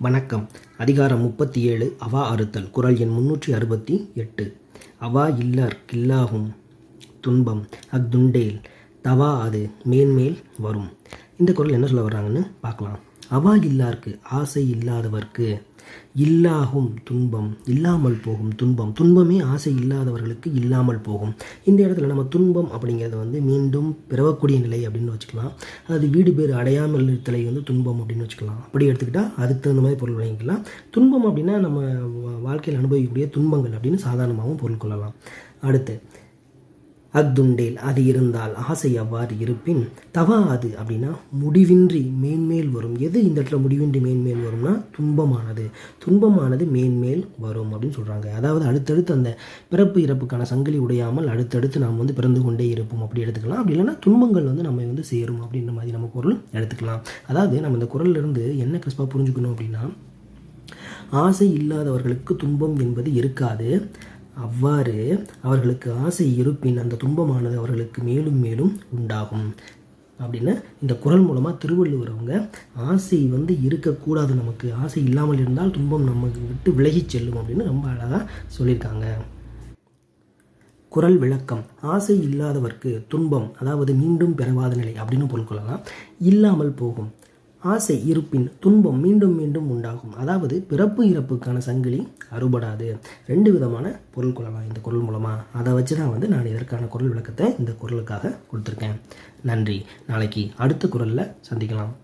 வணக்கம். அதிகாரம் முப்பத்தி ஏழு அவா அறுத்தல் குரல் எண் முன்னூற்றி அறுபத்தி எட்டு. அவா இல்லர் கில்லாகும் துன்பம் அக்துண்டேல் தவா அது மேன்மேல் வரும். இந்த குரல் என்ன சொல்ல வர்றாங்கன்னு பார்க்கலாம். அவா இல்லார்க்கு ஆசை இல்லாதவர்க்கு இல்லாகும் துன்பம் இல்லாமல் போகும் துன்பம். துன்பமே ஆசை இல்லாதவர்களுக்கு இல்லாமல் போகும். இந்த இடத்துல நம்ம துன்பம் அப்படிங்கிறத வந்து மீண்டும் பிறவக்கூடிய நிலை அப்படின்னு வச்சுக்கலாம். அதாவது வீடு பேர் அடையாமல் இருத்தலை வந்து துன்பம் அப்படின்னு வச்சுக்கலாம். அப்படி எடுத்துக்கிட்டால் அதுக்கு தகுந்த மாதிரி பொருள் வழங்கிக்கலாம் துன்பம் அப்படின்னா நம்ம வா- வாழ்க்கையில் அனுபவிக்கக்கூடிய துன்பங்கள் அப்படின்னு சாதாரணமாகவும் பொருள் கொள்ளலாம். அடுத்து அக்துண்டேல் அது இருந்தால் ஆசை அவ்வாறு இருப்பின் தவா அது அப்படின்னா முடிவின்றி மேன்மேல் வரும். எது இந்த இடத்துல முடிவின்றி மேன்மேல் வரும்னா துன்பமானது. துன்பமானது மேன்மேல் வரும் அப்படின்னு சொல்கிறாங்க அதாவது அடுத்தடுத்து அந்த பிறப்பு இறப்புக்கான சங்கிலி உடையாமல் அடுத்தடுத்து நாம் வந்து பிறந்து கொண்டே இருப்போம். அப்படி எடுத்துக்கலாம். அப்படி இல்லைன்னா துன்பங்கள் வந்து நம்ம வந்து சேரும் அப்படின்ற மாதிரி நம்ம பொருள் எடுத்துக்கலாம். அதாவது நம்ம இந்த குரல்ல இருந்து என்ன கிறிஸ்பாக புரிஞ்சுக்கணும் அப்படின்னா ஆசை இல்லாதவர்களுக்கு துன்பம் என்பது இருக்காது. அவ்வாறு அவர்களுக்கு ஆசை இருப்பின் அந்த துன்பமானது அவர்களுக்கு மேலும் மேலும் உண்டாகும். அப்படின்னு இந்த குரல் மூலமாக திருவள்ளுவர் அவங்க ஆசை வந்து இருக்கக்கூடாது நமக்கு. ஆசை இல்லாமல் இருந்தால் துன்பம் நமக்கு விட்டு விலகி செல்லும் அப்படின்னு ரொம்ப அழகாக சொல்லியிருக்காங்க. குரல் விளக்கம். ஆசை இல்லாதவர்க்கு துன்பம் அதாவது மீண்டும் பெறவாத நிலை அப்படின்னு பொருள் கொள்ளலாம். இல்லாமல் போகும். ஆசை இருப்பின் துன்பம் மீண்டும் மீண்டும் உண்டாகும். அதாவது பிறப்பு இறப்புக்கான சங்கிலி அறுபடாது. ரெண்டு விதமான பொருள் கொள்ளலாம் இந்த குரல் மூலமாக அதை வச்சு தான் வந்து நான் இதற்கான குரல் விளக்கத்தை இந்த குரலுக்காக கொடுத்துருக்கேன். நன்றி. நாளைக்கு அடுத்த குரலில் சந்திக்கலாம்.